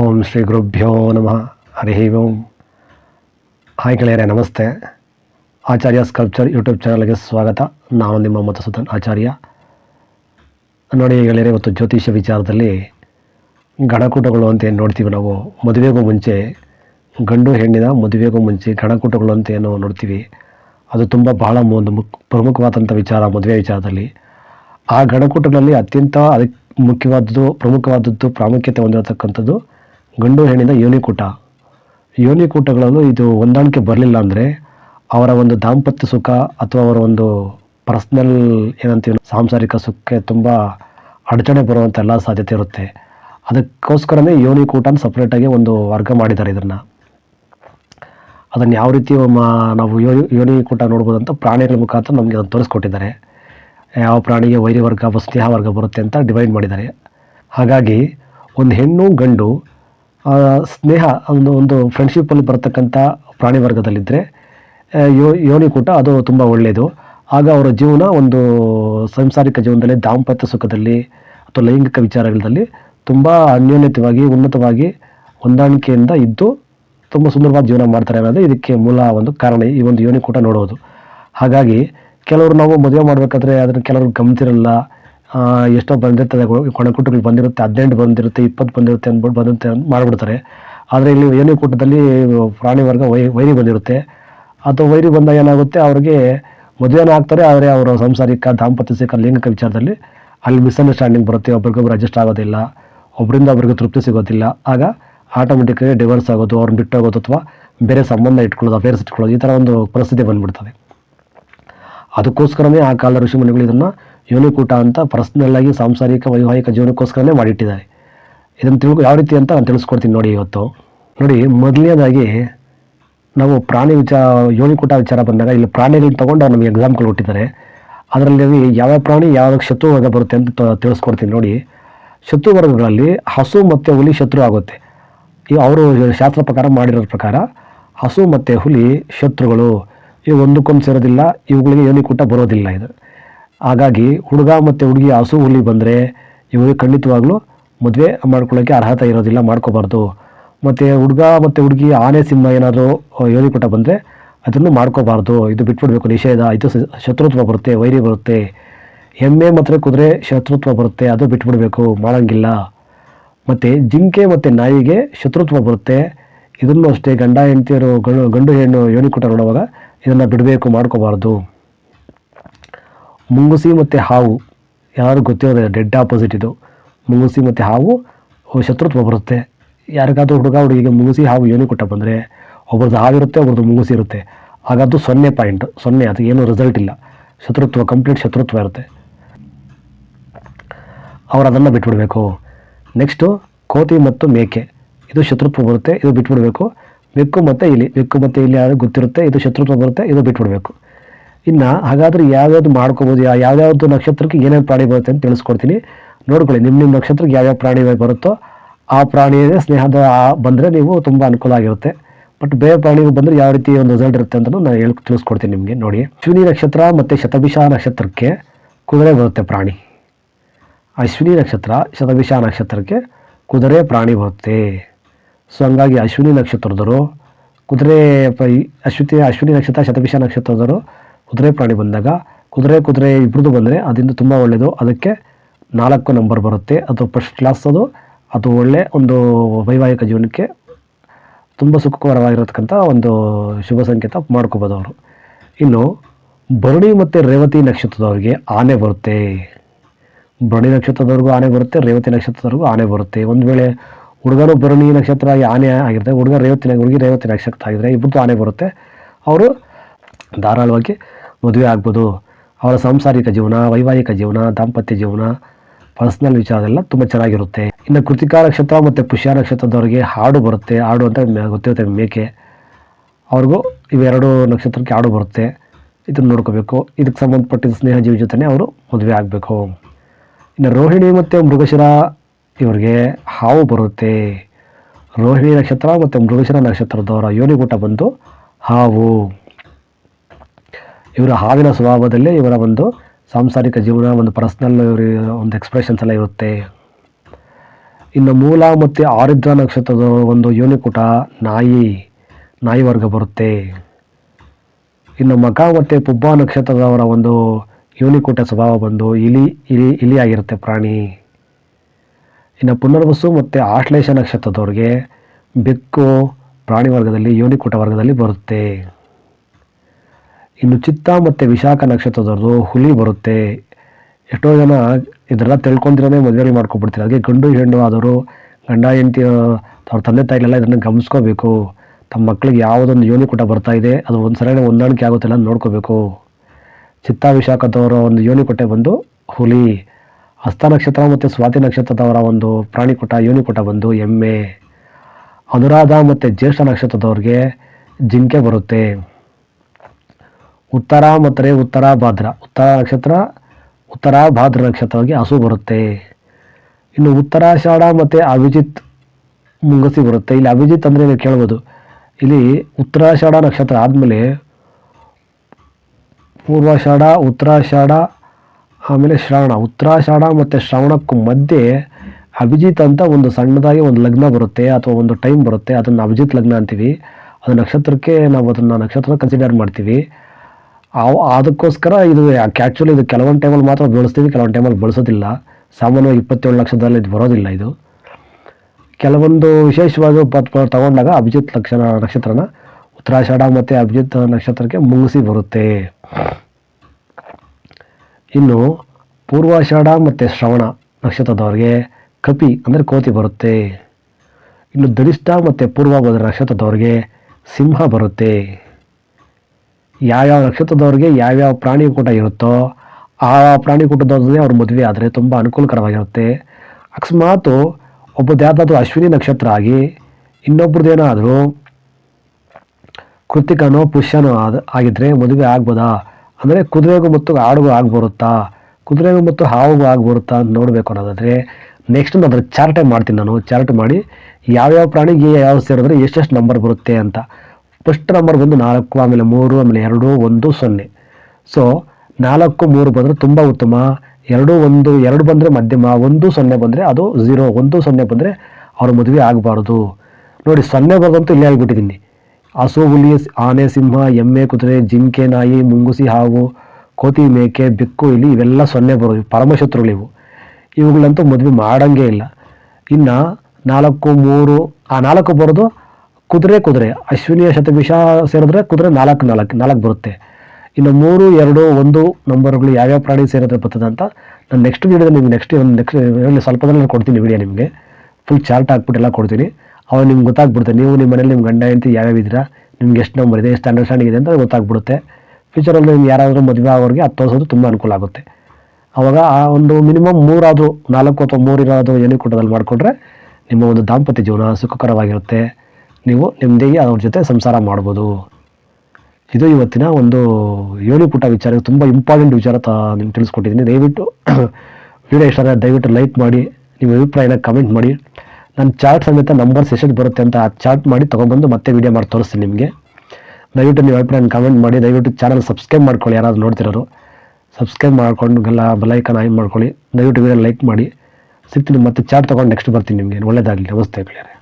ಓಂ ಶ್ರೀ ಗುರುಭ್ಯೋ ನಮಃ. ಹರಿ ಓಂ. ಹಾಯ್ ಗೆಳೆಯರೆ, ನಮಸ್ತೆ. ಆಚಾರ್ಯ ಸ್ಕಲ್ಪ್ಚರ್ ಯೂಟ್ಯೂಬ್ ಚಾನಲ್ಗೆ ಸ್ವಾಗತ. ನಾನು ನಿಮ್ಮ ಮಧುಸೂದನ್ ಆಚಾರ್ಯ. ನೋಡಿ ಗೆಳೆಯರೆ, ಇವತ್ತು ಜ್ಯೋತಿಷ್ಯ ವಿಚಾರದಲ್ಲಿ ಗಣಕೂಟಗಳು ಅಂತ ಏನು ನೋಡ್ತೀವಿ ನಾವು. ಮದುವೆಗೂ ಮುಂಚೆ, ಗಂಡು ಹೆಣ್ಣಿನ ಮದುವೆಗೂ ಮುಂಚೆ ಗಣಕೂಟಗಳು ಅಂತ ಏನು ನೋಡ್ತೀವಿ. ಅದು ತುಂಬ ಬಹಳ ಒಂದು ಮುಕ್, ಪ್ರಮುಖವಾದಂಥ ವಿಚಾರ ಮದುವೆ ವಿಚಾರದಲ್ಲಿ. ಆ ಗಣಕೂಟಗಳಲ್ಲಿ ಅತ್ಯಂತ ಅದಕ್ಕೆ ಮುಖ್ಯವಾದದ್ದು, ಪ್ರಮುಖವಾದದ್ದು ಪ್ರಾಮುಖ್ಯತೆ ಹೊಂದಿರತಕ್ಕಂಥದ್ದು ಗಂಡು ಹೆಣ್ಣಿನ ಯೋನಿಕೂಟ. ಯೋನಿಕೂಟಗಳನ್ನು ಇದು ಹೊಂದಾಣಿಕೆ ಬರಲಿಲ್ಲ ಅಂದರೆ ಅವರ ಒಂದು ದಾಂಪತ್ಯ ಸುಖ ಅಥವಾ ಅವರ ಒಂದು ಪರ್ಸ್ನಲ್ ಏನಂತೀವಿ ಸಾಂಸಾರಿಕ ಸುಖಕ್ಕೆ ತುಂಬ ಅಡಚಣೆ ಬರುವಂಥ ಎಲ್ಲ ಸಾಧ್ಯತೆ ಇರುತ್ತೆ. ಅದಕ್ಕೋಸ್ಕರನೇ ಯೋನಿಕೂಟನ ಸಪ್ರೇಟಾಗಿ ಒಂದು ವರ್ಗ ಮಾಡಿದ್ದಾರೆ ಇದನ್ನು ಅದನ್ನು ಯಾವ ರೀತಿ ನಾವು ಯೋನಿ ಯೋನಿಕೂಟ ನೋಡ್ಬೋದು ಅಂತ ಪ್ರಾಣಿಗಳ ಮುಖಾಂತರ ನಮಗೆ ಅದನ್ನು ತೋರಿಸ್ಕೊಟ್ಟಿದ್ದಾರೆ. ಯಾವ ಪ್ರಾಣಿಗೆ ವೈರಿ ವರ್ಗ ಸ್ನೇಹ ವರ್ಗ ಬರುತ್ತೆ ಅಂತ ಡಿವೈಡ್ ಮಾಡಿದ್ದಾರೆ. ಹಾಗಾಗಿ ಒಂದು ಹೆಣ್ಣು ಗಂಡು ಸ್ನೇಹ ಒಂದು ಒಂದು ಫ್ರೆಂಡ್ಶಿಪ್ಪಲ್ಲಿ ಬರತಕ್ಕಂಥ ಪ್ರಾಣಿ ವರ್ಗದಲ್ಲಿದ್ದರೆ ಯೋ ಯೋನಿಕೂಟ ಅದು ತುಂಬ ಒಳ್ಳೆಯದು ಆಗ ಅವರ ಜೀವನ ಒಂದು ಸಾಂಸಾರಿಕ ಜೀವನದಲ್ಲಿ, ದಾಂಪತ್ಯ ಸುಖದಲ್ಲಿ ಅಥವಾ ಲೈಂಗಿಕ ವಿಚಾರಗಳಲ್ಲಿ ತುಂಬ ಅನ್ಯೋನ್ಯತವಾಗಿ, ಉನ್ನತವಾಗಿ ಹೊಂದಾಣಿಕೆಯಿಂದ ಇದ್ದು ತುಂಬ ಸುಂದರವಾದ ಜೀವನ ಮಾಡ್ತಾರೆ ಅನ್ನೋದು ಇದಕ್ಕೆ ಮೂಲ ಒಂದು ಕಾರಣ ಈ ಒಂದು ಯೋನಿಕೂಟ ನೋಡೋದು. ಹಾಗಾಗಿ ಕೆಲವರು ನಾವು ಮದುವೆ ಮಾಡಬೇಕಾದ್ರೆ ಅದನ್ನು ಕೆಲವರು ಗಮನಿಸಿರಲ್ಲ ಎಷ್ಟೋ ಬಂದಿರ್ತದೆ ಕೊನೆಕೂಟಗಳು ಬಂದಿರುತ್ತೆ, ಹದಿನೆಂಟು ಬಂದಿರುತ್ತೆ, ಇಪ್ಪತ್ತು ಬಂದಿರುತ್ತೆ ಅಂದ್ಬಿಟ್ಟು ಅಂತ ಮಾಡಿಬಿಡ್ತಾರೆ. ಆದರೆ ಇಲ್ಲಿ ಯೋನಿಕೂಟದಲ್ಲಿ ಪ್ರಾಣಿ ವರ್ಗ ವೈ, ವೈರಿ ಬಂದಿರುತ್ತೆ. ಅಥವಾ ವೈರಿ ಬಂದಾಗ ಏನಾಗುತ್ತೆ, ಅವ್ರಿಗೆ ಮದುವೆನೂ ಆಗ್ತಾರೆ, ಆದರೆ ಅವರ ಸಂಸಾರಿಕ, ದಾಂಪತ್ಯ ಸಿಕ್ಕ ಲೈಂಗಿಕ ವಿಚಾರದಲ್ಲಿ ಅಲ್ಲಿ ಮಿಸ್ಅಂಡರ್ಸ್ಟ್ಯಾಂಡಿಂಗ್ ಬರುತ್ತೆ, ಒಬ್ರಿಗೊಬ್ರು ಅಡ್ಜಸ್ಟ್ ಆಗೋದಿಲ್ಲ ಒಬ್ಬರಿಂದ ಒಬ್ರಿಗೆ ತೃಪ್ತಿ ಸಿಗೋದಿಲ್ಲ. ಆಗ ಆಟೋಮೆಟಿಕ್ಕಾಗಿ ಡಿವರ್ಸ್ ಆಗೋದು, ಅವ್ರನ್ನ ಬಿಟ್ಟೋಗೋದು ಅಥವಾ ಬೇರೆ ಸಂಬಂಧ ಇಟ್ಕೊಳ್ಳೋದು ಅಫೇರ್ಸ್ ಇಟ್ಕೊಳ್ಳೋದು, ಈ ಥರ ಒಂದು ಪರಿಸ್ಥಿತಿ ಬಂದ್ಬಿಡ್ತದೆ. ಅದಕ್ಕೋಸ್ಕರನೇ ಆ ಕಾಲದ ಋಷಿಮುನಿಗಳು ಇದನ್ನು ಯೋನಿಕೂಟ ಅಂತ ಪರ್ಸ್ನಲ್ ಆಗಿ ಸಾಂಸಾರಿಕ ವೈವಾಹಿಕ ಜೀವನಕ್ಕೋಸ್ಕರನೇ ಮಾಡಿಟ್ಟಿದ್ದಾರೆ. ಇದನ್ನು ತಿಳ್ಕೊ, ಯಾವ ರೀತಿ ಅಂತ ನಾನು ತಿಳಿಸ್ಕೊಡ್ತೀನಿ ನೋಡಿ ಇವತ್ತು. ನೋಡಿ, ಮೊದಲನೇದಾಗಿ ನಾವು ಪ್ರಾಣಿ ವಿಚಾರ ಯೋನಿಕೂಟ ವಿಚಾರ ಬಂದಾಗ ಇಲ್ಲಿ ಪ್ರಾಣಿಗಳನ್ನ ತೊಗೊಂಡು ನಮಗೆ ಎಕ್ಸಾಂಪಲ್ ಕೊಟ್ಟಿದ್ದಾರೆ. ಅದರಲ್ಲಿ ಯಾವ್ಯಾವ ಪ್ರಾಣಿ ಯಾವ ಶತ್ರು ವರ್ಗ ಬರುತ್ತೆ ಅಂತ ತಿಳಿಸ್ಕೊಡ್ತೀನಿ ನೋಡಿ. ಶತ್ರು ವರ್ಗಗಳಲ್ಲಿ ಹಸು ಮತ್ತು ಹುಲಿ ಶತ್ರು ಆಗುತ್ತೆ. ಈ ಅವರು ಶಾಸ್ತ್ರ ಪ್ರಕಾರ ಮಾಡಿರೋ ಪ್ರಕಾರ ಹಸು ಮತ್ತು ಹುಲಿ ಶತ್ರುಗಳು. ಇವು ಒಂದಕ್ಕೊಂದು ಸೇರೋದಿಲ್ಲ, ಇವುಗಳಿಗೆ ಯೋನಿಕೂಟ ಬರೋದಿಲ್ಲ ಇದು. ಹಾಗಾಗಿ ಹುಡುಗ ಮತ್ತು ಹುಡುಗಿ ಹಸು ಹುಲಿ ಬಂದರೆ ಇವರು ಖಂಡಿತವಾಗ್ಲೂ ಮದುವೆ ಮಾಡ್ಕೊಳ್ಳೋಕ್ಕೆ ಅರ್ಹತೆ ಇರೋದಿಲ್ಲ, ಮಾಡ್ಕೋಬಾರ್ದು. ಮತ್ತು ಹುಡುಗ ಮತ್ತು ಹುಡುಗಿ ಆನೆ ಸಿಂಹ ಏನಾದರೂ ಹೇಳಿಕೊಟ್ಟ ಬಂದರೆ ಅದನ್ನು ಮಾಡ್ಕೋಬಾರ್ದು. ಇದು ಬಿಟ್ಬಿಡ್ಬೇಕು, ನಿಷೇಧ. ಇದು ಶತ್ರುತ್ವ ಬರುತ್ತೆ, ವೈರಿ ಬರುತ್ತೆ. ಎಮ್ಮೆ ಮಾತ್ರ ಕುದುರೆ ಶತ್ರುತ್ವ ಬರುತ್ತೆ, ಅದು ಬಿಟ್ಬಿಡ್ಬೇಕು, ಮಾಡೋಂಗಿಲ್ಲ. ಮತ್ತು ಜಿಂಕೆ ಮತ್ತು ನಾಯಿಗೆ ಶತ್ರುತ್ವ ಬರುತ್ತೆ. ಇದನ್ನು ಅಷ್ಟೇ ಗಂಡ, ಹೆಂಡತಿಯರು, ಗಂಡು ಗಂಡು ಹೆಣ್ಣು ಯೋನಿಕೂಟ ನೋಡುವಾಗ ಇದನ್ನು ಬಿಡಬೇಕು, ಮಾಡ್ಕೋಬಾರ್ದು. ಮುಂಗುಸಿ ಮತ್ತು ಹಾವು, ಯಾರು ಗೊತ್ತಿರೋದಿಲ್ಲ ಡೆಡ್ ಆಪೋಸಿಟ್ ಇದು. ಮುಂಗುಸಿ ಮತ್ತು ಹಾವು ಶತ್ರುತ್ವ ಬರುತ್ತೆ. ಯಾರಿಗಾದ್ರೂ ಹುಡುಗ, ಹುಡುಗಿಗೆ ಮುಂಗುಸಿ ಹಾವು ಏನು ಕೊಟ್ಟ ಬಂದರೆ, ಒಬ್ರದ್ದು ಹಾವಿರುತ್ತೆ, ಒಬ್ರದ್ದು ಮುಂಗುಸಿ ಇರುತ್ತೆ. ಹಾಗಾದ್ದು ಸೊನ್ನೆ ಪಾಯಿಂಟ್ ಸೊನ್ನೆ, ಅದು ಏನು ರಿಸಲ್ಟ್ ಇಲ್ಲ. ಶತ್ರುತ್ವ ಕಂಪ್ಲೀಟ್ ಶತ್ರುತ್ವ ಇರುತ್ತೆ. ಅವರು ಅದನ್ನು ಬಿಟ್ಬಿಡಬೇಕು. ನೆಕ್ಸ್ಟು ಕೋತಿ ಮತ್ತು ಮೇಕೆ. ಇದು ಶತ್ರುತ್ವ ಬರುತ್ತೆ, ಇದು ಬಿಟ್ಬಿಡಬೇಕು. ಬೆಕ್ಕು ಮತ್ತು ಇಲ್ಲಿ ಬೆಕ್ಕು ಮತ್ತು ಇಲ್ಲಿ ಯಾರು ಗೊತ್ತಿರುತ್ತೆ, ಇದು ಶತ್ರುತ್ವ ಬರುತ್ತೆ, ಇದು ಬಿಟ್ಬಿಡಬೇಕು. ಇನ್ನು ಹಾಗಾದರೆ ಯಾವ್ಯಾವ್ದು ಮಾಡ್ಕೋಬೋದು ಯಾವ್ಯಾವ್ದು ನಕ್ಷತ್ರಕ್ಕೆ ಏನೇನು ಪ್ರಾಣಿ ಬರುತ್ತೆ ಅಂತ ತಿಳಿಸ್ಕೊಡ್ತೀನಿ. ನೋಡ್ಕೊಳ್ಳಿ ನಿಮ್ಮ ನಿಮ್ಮ ನಕ್ಷತ್ರಕ್ಕೆ ಯಾವ್ಯಾವ ಪ್ರಾಣಿ ಬರುತ್ತೋ ಆ ಪ್ರಾಣಿಯ ಸ್ನೇಹದ ಬಂದರೆ ನೀವು ತುಂಬ ಅನುಕೂಲ ಆಗಿರುತ್ತೆ. ಬಟ್ ಬೇರೆ ಪ್ರಾಣಿಗಳು ಬಂದರೆ ಯಾವ ರೀತಿ ಒಂದು ರಿಸಲ್ಟ್ ಇರುತ್ತೆ ಅಂತ ನಾನು ಹೇಳಿ ತಿಳಿಸ್ಕೊಡ್ತೀನಿ ನಿಮಗೆ, ನೋಡಿ. ಅಶ್ವಿನಿ ನಕ್ಷತ್ರ ಮತ್ತು ಶತಭಿಷ ನಕ್ಷತ್ರಕ್ಕೆ ಕುದುರೆ ಬರುತ್ತೆ ಪ್ರಾಣಿ. ಅಶ್ವಿನಿ ನಕ್ಷತ್ರ ಶತಭಿಷ ನಕ್ಷತ್ರಕ್ಕೆ ಕುದುರೆ ಪ್ರಾಣಿ ಬರುತ್ತೆ. ಸೊ ಹಂಗಾಗಿ ಅಶ್ವಿನಿ ನಕ್ಷತ್ರದವರು, ಕುದುರೆ ಅಶ್ವಿತಿ ಅಶ್ವಿನಿ ನಕ್ಷತ್ರ, ಶತಭಿಷ ನಕ್ಷತ್ರದವರು ಕುದುರೆ ಪ್ರಾಣಿ ಬಂದಾಗ ಕುದುರೆ ಕುದುರೆ ಇಬ್ಬರದು ಬಂದರೆ ಅದರಿಂದ ತುಂಬ ಒಳ್ಳೆಯದು ಅದಕ್ಕೆ ನಾಲ್ಕು ನಂಬರ್ ಬರುತ್ತೆ. ಅದು ಫಸ್ಟ್ ಕ್ಲಾಸ್ ಅದು. ಅದು ಒಳ್ಳೆ ಒಂದು ವೈವಾಹಿಕ ಜೀವನಕ್ಕೆ ತುಂಬ ಸುಖಕರವಾಗಿರತಕ್ಕಂಥ ಒಂದು ಶುಭ ಸಂಕೇತ ಮಾಡ್ಕೋಬೋದು ಅವರು. ಇನ್ನು ಭರಣಿ ಮತ್ತು ರೇವತಿ ನಕ್ಷತ್ರದವ್ರಿಗೆ ಆನೆ ಬರುತ್ತೆ. ಭರಣಿ ನಕ್ಷತ್ರದವ್ರಿಗೂ ಆನೆ ಬರುತ್ತೆ, ರೇವತಿ ನಕ್ಷತ್ರದವ್ರಿಗೂ ಆನೆ ಬರುತ್ತೆ. ಒಂದು ವೇಳೆ ಹುಡುಗರು ಭರಣಿ ನಕ್ಷತ್ರ ಆನೆ ಆಗಿರುತ್ತೆ ಹುಡುಗ ರೇವತಿ ಹುಡುಗಿ ರೇವತಿ ನಕ್ಷತ್ರ ಆಗಿದ್ರೆ ಇಬ್ಬರದ್ದು ಆನೆ ಬರುತ್ತೆ. ಅವರು ಧಾರಾಳವಾಗಿ ಮದುವೆ ಆಗ್ಬೋದು. ಅವರ ಸಾಂಸಾರಿಕ ಜೀವನ, ವೈವಾಹಿಕ ಜೀವನ, ದಾಂಪತ್ಯ ಜೀವನ ಪರ್ಸ್ನಲ್ ವಿಚಾರದೆಲ್ಲ ತುಂಬ ಚೆನ್ನಾಗಿರುತ್ತೆ. ಇನ್ನು ಕೃತಿಕಾ ನಕ್ಷತ್ರ ಮತ್ತು ಪುಷ್ಯ ನಕ್ಷತ್ರದವರಿಗೆ ಹಾಡು ಬರುತ್ತೆ. ಹಾಡು ಅಂತ ಗೊತ್ತಿರುತ್ತೆ ಮೇಕೆ. ಅವ್ರಿಗೂ ಇವೆರಡು ನಕ್ಷತ್ರಕ್ಕೆ ಹಾಡು ಬರುತ್ತೆ. ಇದನ್ನು ನೋಡ್ಕೋಬೇಕು. ಇದಕ್ಕೆ ಸಂಬಂಧಪಟ್ಟಿದ್ದ ಸ್ನೇಹ ಜೀವಿ ಜೊತೆನೇ ಅವರು ಮದುವೆ ಆಗಬೇಕು. ಇನ್ನು ರೋಹಿಣಿ ಮತ್ತು ಮೃಗಶಿರ, ಇವರಿಗೆ ಹಾವು ಬರುತ್ತೆ. ರೋಹಿಣಿ ನಕ್ಷತ್ರ ಮತ್ತು ಮೃಗಶಿರ ನಕ್ಷತ್ರದವರ ಯೋನಿಗೂಟ ಬಂದು ಹಾವು. ಇವರ ಹಾವಿನ ಸ್ವಭಾವದಲ್ಲೇ ಇವರ ಒಂದು ಸಾಂಸಾರಿಕ ಜೀವನ, ಒಂದು ಪರ್ಸ್ನಲ್ ಇವರ, ಒಂದು ಎಕ್ಸ್ಪ್ರೆಷನ್ಸ್ ಎಲ್ಲ ಇರುತ್ತೆ. ಇನ್ನು ಮೂಲ ಮತ್ತು ಆರಿದ್ರ ನಕ್ಷತ್ರದ ಒಂದು ಯೋನಿಕುಟ ನಾಯಿ ನಾಯಿ ವರ್ಗ ಬರುತ್ತೆ. ಇನ್ನು ಮಕ ಮತ್ತು ಪುಬ್ಬ ನಕ್ಷತ್ರದವರ ಒಂದು ಯೋನಿಕೂಟ ಸ್ವಭಾವ ಬಂದು ಇಲಿ ಇಲಿ ಇಲಿ ಆಗಿರುತ್ತೆ ಪ್ರಾಣಿ. ಇನ್ನು ಪುನರ್ವಸು ಮತ್ತು ಆಶ್ಲೇಷ ನಕ್ಷತ್ರದವ್ರಿಗೆ ಬೆಕ್ಕು ಪ್ರಾಣಿ ವರ್ಗದಲ್ಲಿ, ಯೋನಿಕೂಟ ವರ್ಗದಲ್ಲಿ ಬರುತ್ತೆ. ಇನ್ನು ಚಿತ್ತ ಮತ್ತು ವಿಶಾಖ ನಕ್ಷತ್ರದವ್ರದ್ದು ಹುಲಿ ಬರುತ್ತೆ. ಎಷ್ಟೋ ಜನ ಇದೆಲ್ಲ ತಿಳ್ಕೊಂಡಿರೋದೇ ಮದುವೆ ಮಾಡ್ಕೊಬಿಡ್ತಾರೆ. ಅದಕ್ಕೆ ಗಂಡು ಹೆಣ್ಣು ಆದರೂ ಗಂಡ ಹೆಂಡತಿ ಅವ್ರ ತಂದೆ ತಾಯಿಲೆಲ್ಲ ಇದನ್ನು ಗಮನಿಸ್ಕೋಬೇಕು. ತಮ್ಮ ಮಕ್ಕಳಿಗೆ ಯಾವುದೊಂದು ಯೋನಿಕುಟ ಬರ್ತಾ ಇದೆ, ಅದು ಒಂದು ಸರಿಯಾಗಿ ಹೊಂದಾಣಿಕೆ ಆಗುತ್ತಿಲ್ಲ ನೋಡ್ಕೋಬೇಕು. ಚಿತ್ತ ವಿಶಾಖದವರ ಒಂದು ಯೋನಿಕೂಟ ಬಂದು ಹುಲಿ. ಹಸ್ತ ನಕ್ಷತ್ರ ಮತ್ತು ಸ್ವಾತಿ ನಕ್ಷತ್ರದವರ ಒಂದು ಪ್ರಾಣಿಕೂಟ, ಯೋನಿಕೂಟ ಬಂದು ಎಮ್ಮೆ. ಅನುರಾಧ ಮತ್ತು ಜ್ಯೇಷ್ಠ ನಕ್ಷತ್ರದವ್ರಿಗೆ ಜಿಂಕೆ ಬರುತ್ತೆ. ಉತ್ತರ ಮತ್ತು ಉತ್ತರ ಭಾದ್ರ. ಉತ್ತರ ನಕ್ಷತ್ರ, ಉತ್ತರ ಭಾದ್ರ ನಕ್ಷತ್ರವಾಗಿ ಹಸು ಬರುತ್ತೆ. ಇನ್ನು ಉತ್ತರಾಷಾಢ ಮತ್ತು ಅಭಿಜಿತ್ ಮುಂಗಸಿ ಬರುತ್ತೆ. ಇಲ್ಲಿ ಅಭಿಜಿತ್ ಅಂದರೆ ನೀವು ಕೇಳ್ಬೋದು. ಇಲ್ಲಿ ಉತ್ತರಾಷಾಢ ನಕ್ಷತ್ರ ಆದಮೇಲೆ ಪೂರ್ವಾಷಾಢ ಉತ್ತರಾಷಾಢ ಆಮೇಲೆ ಶ್ರಾವಣ. ಉತ್ತರಾಷಾಢ ಮತ್ತು ಶ್ರವಣಕ್ಕೂ ಮಧ್ಯೆ ಅಭಿಜಿತ್ ಅಂತ ಒಂದು ಸಣ್ಣದಾಗಿ ಒಂದು ಲಗ್ನ ಬರುತ್ತೆ ಅಥವಾ ಒಂದು ಟೈಮ್ ಬರುತ್ತೆ. ಅದನ್ನು ಅಭಿಜಿತ್ ಲಗ್ನ ಅಂತೀವಿ. ಅದು ನಕ್ಷತ್ರಕ್ಕೆ ನಾವು ಅದನ್ನು ನಕ್ಷತ್ರ ಕನ್ಸಿಡರ್ ಮಾಡ್ತೀವಿ. ಅದಕ್ಕೋಸ್ಕರ ಇದು ಆ್ಯಕ್ಚುಲಿ ಇದು ಕೆಲವೊಂದು ಟೈಮಲ್ಲಿ ಮಾತ್ರ ಬಳಸ್ತೀವಿ ಕೆಲವೊಂದು ಟೈಮಲ್ಲಿ ಬಳಸೋದಿಲ್ಲ. ಸಾಮಾನ್ಯವಾಗಿ ಇಪ್ಪತ್ತೇಳು ಲಕ್ಷದಲ್ಲಿ ಇದು ಬರೋದಿಲ್ಲ ಇದು. ಕೆಲವೊಂದು ವಿಶೇಷವಾಗಿ ತಗೊಂಡಾಗ ಅಭಿಜಿತ್ ಲಕ್ಷಣ ನಕ್ಷತ್ರನ, ಉತ್ತರಾಷಾಢ ಮತ್ತು ಅಭಿಜಿತ್ ನಕ್ಷತ್ರಕ್ಕೆ ಮುಗಿಸಿ ಬರುತ್ತೆ. ಇನ್ನು ಪೂರ್ವಾಷಾಢ ಮತ್ತು ಶ್ರವಣ ನಕ್ಷತ್ರದವ್ರಿಗೆ ಕಪಿ ಅಂದರೆ ಕೋತಿ ಬರುತ್ತೆ. ಇನ್ನು ಧನಿಷ್ಠ ಮತ್ತು ಪೂರ್ವಭದ್ರ ನಕ್ಷತ್ರದವ್ರಿಗೆ ಸಿಂಹ ಬರುತ್ತೆ. ಯಾವ್ಯಾವ ನಕ್ಷತ್ರದವ್ರಿಗೆ ಯಾವ್ಯಾವ ಪ್ರಾಣಿ ಕೂಟ ಇರುತ್ತೋ ಆ ಪ್ರಾಣಿ ಕೂಟದವ್ರದ್ದೇ ಅವ್ರ ಮದುವೆ ಆದರೆ ತುಂಬ ಅನುಕೂಲಕರವಾಗಿರುತ್ತೆ. ಅಕಸ್ಮಾತು ಒಬ್ಬ ಯಾವುದಾದ್ರೂ ಅಶ್ವಿನಿ ನಕ್ಷತ್ರ ಆಗಿ ಇನ್ನೊಬ್ರದ್ದೇನಾದರೂ ಕೃತಿಕನೋ ಪುಷ್ಯನೋ ಆದ ಆಗಿದ್ದರೆ ಮದುವೆ ಆಗ್ಬೋದಾ? ಅಂದರೆ ಕುದುರೆಗೂ ಮತ್ತು ಆಡುಗೂ ಆಗ್ಬರುತ್ತಾ? ಕುದುರೆಗೂ ಮತ್ತು ಹಾವುಗೂ ಆಗ್ಬರುತ್ತಾ ಅಂತ ನೋಡಬೇಕು ಅನ್ನೋದಾದರೆ ನೆಕ್ಸ್ಟ್ ಅದ್ರ ಚಾರ್ಟೇ ಮಾಡ್ತೀನಿ ನಾನು. ಚಾರ್ಟ್ ಮಾಡಿ ಯಾವ್ಯಾವ ಪ್ರಾಣಿಗೆ ಯಾವ ಸೇರಿದ್ರೆ ಎಷ್ಟೆಷ್ಟು ನಂಬರ್ ಬರುತ್ತೆ ಅಂತ. ಫಸ್ಟ್ ನಂಬರ್ ಬಂದು ನಾಲ್ಕು, ಆಮೇಲೆ ಮೂರು, ಆಮೇಲೆ ಎರಡು, ಒಂದು, ಸೊನ್ನೆ. ಸೊ ನಾಲ್ಕು, ಮೂರು ಬಂದರೆ ತುಂಬ ಉತ್ತಮ. ಎರಡು, ಒಂದು, ಎರಡು ಬಂದರೆ ಮಧ್ಯಮ. ಒಂದು, ಸೊನ್ನೆ ಬಂದರೆ ಅದು ಝೀರೋ ಒಂದು, ಸೊನ್ನೆ ಬಂದರೆ ಅವ್ರ ಮದುವೆ ಆಗಬಾರ್ದು. ನೋಡಿ, ಸೊನ್ನೆ ಬರೋದಂತೂ ಇಲ್ಲೇ ಆಗಿಬಿಟ್ಟಿದ್ದೀನಿ. ಹಸು, ಹುಲಿ, ಆನೆ, ಸಿಂಹ, ಎಮ್ಮೆ, ಕುದುರೆ, ಜಿಂಕೆ, ನಾಯಿ, ಮುಂಗುಸಿ, ಹಾವು, ಕೋತಿ, ಮೇಕೆ, ಬೆಕ್ಕು, ಇಲಿ, ಇವೆಲ್ಲ ಸೊನ್ನೆ ಬರೋದು. ಪರಮಶತ್ರುಗಳು ಇವು. ಇವುಗಳಂತೂ ಮದುವೆ ಮಾಡೋಂಗೇ ಇಲ್ಲ. ಇನ್ನು ನಾಲ್ಕು, ಮೂರು, ಆ ನಾಲ್ಕು ಬರೋದು ಕುದುರೆ ಕುದುರೆ. ಅಶ್ವಿನಿಯ ಶತಭಿಷ ಸೇರಿದ್ರೆ ಕುದುರೆ ನಾಲ್ಕು ನಾಲ್ಕು ನಾಲ್ಕು ಬರುತ್ತೆ. ಇನ್ನು ಮೂರು, ಎರಡು, ಒಂದು ನಂಬರ್ಗಳು ಯಾವ್ಯಾವ ಪ್ರಾಣಿ ಸೇರಿದ್ರೆ ಬರ್ತದೆ ಅಂತ ನಾನು ನೆಕ್ಸ್ಟ್ ವೀಡಿಯೋದಲ್ಲಿ ನಿಮ್ಗೆ ನೆಕ್ಸ್ಟ್ ಒಂದು ನೆಕ್ಸ್ಟ್ ಸ್ವಲ್ಪದಲ್ಲಿ ನಾನು ಕೊಡ್ತೀನಿ ವಿಡಿಯೋ ನಿಮಗೆ. ಫುಲ್ ಚಾರ್ಟ್ ಹಾಕ್ಬಿಟ್ಟು ಎಲ್ಲ ಕೊಡ್ತೀನಿ. ಅವಾಗ ನಿಮ್ಗೆ ಗೊತ್ತಾಗ್ಬಿಡುತ್ತೆ. ನೀವು ನಿಮ್ಮ ಮನೇಲಿ ನಿಮ್ಮ ಗಂಡ, ಹೆಂಡತಿ ಯಾವ್ಯಾವ ಇದ್ದೀರಾ, ನಿಮ್ಗೆ ಎಷ್ಟು ನಂಬರ್ ಇದೆ, ಎಷ್ಟು ಅಂಡರ್ಸ್ಟ್ಯಾಂಡಿಂಗ್ ಇದೆ ಅಂತ ಗೊತ್ತಾಗ್ಬಿಡುತ್ತೆ. ಫ್ಯೂಚರಲ್ಲಿ ನಿಮ್ಗೆ ಯಾರಾದರೂ ಮದುವೆ ಆಗೋರಿಗೆ ಹತ್ತು ತೋರಿಸೋದು ತುಂಬ ಅನುಕೂಲ ಆಗುತ್ತೆ. ಅವಾಗ ಆ ಒಂದು ಮಿನಿಮಮ್ ಮೂರಾದರೂ, ನಾಲ್ಕು ಅಥವಾ ಮೂರಿರಾದರೂ ಏನಿಕೂಟದಲ್ಲಿ ಮಾಡಿಕೊಂಡ್ರೆ ನಿಮ್ಮ ಒಂದು ದಾಂಪತ್ಯ ಜೀವನ ಸುಖಕರವಾಗಿರುತ್ತೆ. ನೀವು ನೆಮ್ಮದಿಯಾಗಿ ಅವ್ರ ಜೊತೆ ಸಂಸಾರ ಮಾಡ್ಬೋದು. ಇದು ಇವತ್ತಿನ ಒಂದು ಏಳು ಪುಟ ವಿಚಾರ, ತುಂಬ ಇಂಪಾರ್ಟೆಂಟ್ ವಿಚಾರ ತ ನಿಮ್ಗೆ ತಿಳಿಸ್ಕೊಟ್ಟಿದ್ದೀನಿ. ದಯವಿಟ್ಟು ವಿಡಿಯೋ ಇಷ್ಟ ದಯವಿಟ್ಟು ಲೈಕ್ ಮಾಡಿ, ನಿಮ್ಮ ಅಭಿಪ್ರಾಯನ ಕಮೆಂಟ್ ಮಾಡಿ. ನನ್ನ ಚಾರ್ಟ್ ಸಮೇತ ನಂಬರ್ಸ್ ಸೆಷನ್ ಬರುತ್ತೆ ಅಂತ ಆ ಚಾರ್ಟ್ ಮಾಡಿ ತೊಗೊಂಡ್ಬಂದು ಮತ್ತೆ ವಿಡಿಯೋ ಮಾಡಿ ತೋರಿಸ್ತೀನಿ ನಿಮಗೆ. ದಯವಿಟ್ಟು ನೀವು ಅಭಿಪ್ರಾಯನ ಕಮೆಂಟ್ ಮಾಡಿ, ದಯವಿಟ್ಟು ಚಾನಲ್ ಸಬ್ಸ್ಕ್ರೈಬ್ ಮಾಡ್ಕೊಳ್ಳಿ ಯಾರಾದರೂ ನೋಡ್ತಿರೋರು. ಸಬ್ಸ್ಕ್ರೈಬ್ ಮಾಡ್ಕೊಂಡು ಎಲ್ಲ ಬೆಲೈಕನ್ ಆಯ್ಕೆ ಮಾಡ್ಕೊಳ್ಳಿ. ದಯವಿಟ್ಟು ವೀಡಿಯೋ ಲೈಕ್ ಮಾಡಿ. ಸಿಗ್ತೀನಿ, ಮತ್ತೆ ಚಾರ್ಟ್ ತೊಗೊಂಡು ನೆಕ್ಸ್ಟ್ ಬರ್ತೀನಿ ನಿಮಗೆ. ಒಳ್ಳೆಯದಾಗಲಿ ನಮಸ್ತೆ ಗೆಳೆಯರೆ